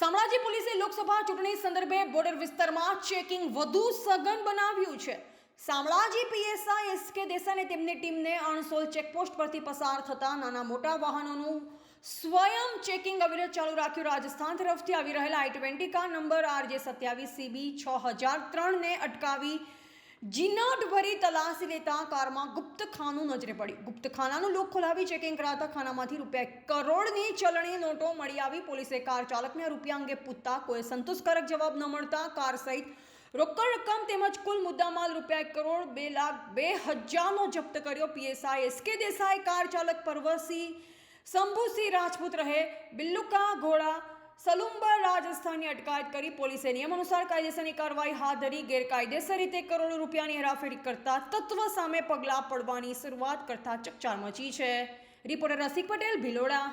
શામળાજી પોલીસે લોકસભા ચૂંટણી સંદર્ભે બોર્ડર વિસ્તારમાં ચેકિંગ વધુ સઘન બનાવ્યું છે. શામળાજી પીએસઆઈ એસ કે દેસાઈ તેમની ટીમને અણસોલ ચેકપોસ્ટ પરથી પસાર થતા નાના મોટા વાહનોનું સ્વયં ચેકિંગ અવિરત ચાલુ રાખ્યું. રાજસ્થાન તરફથી આવી રહેલા I twenty car number RJ સત્યાવીસ સીબી છ હજાર ત્રણને અટકાવી જીનાટ ભરી તલાશી લેતા કારમાં ગુપ્ત ખાનું નજરે પડ્યું. ગુપ્તખાનાનું લોક ખોલાવી ચેકિંગ કરાતા ખાનામાંથી રૂપિયા કરોડની ચલણી નોટો મળી આવી. પોલીસે કાર ચાલકને રૂપિયા અંગે પૂછતા કોઈ સંતોષકારક જવાબ ન મળતા કાર સહિત રોકડ રકમ તેમજ કુલ મુદ્દામાલ રૂપિયા એક કરોડ બે લાખ બે હજારનો જપ્ત કર્યો. પીએસઆઈ એસકે દેસાઈ કાર ચાલક પરવસી શંભુસિંહ રાજપૂત રહે બિલ્લુકા ઘોડા સલુંબર રાજસ્થાનની અટકાયત કરી પોલીસે નિયમ અનુસાર કાયદેસરની કાર્યવાહી હાથ ધરી ગેરકાયદેસર રીતે કરોડો રૂપિયાની હેરાફેરી કરતા તત્વ સામે પગલાં પડવાની શરૂઆત કરતા ચકચાર મચી છે. રિપોર્ટર રસિક પટેલ, ભિલોડા.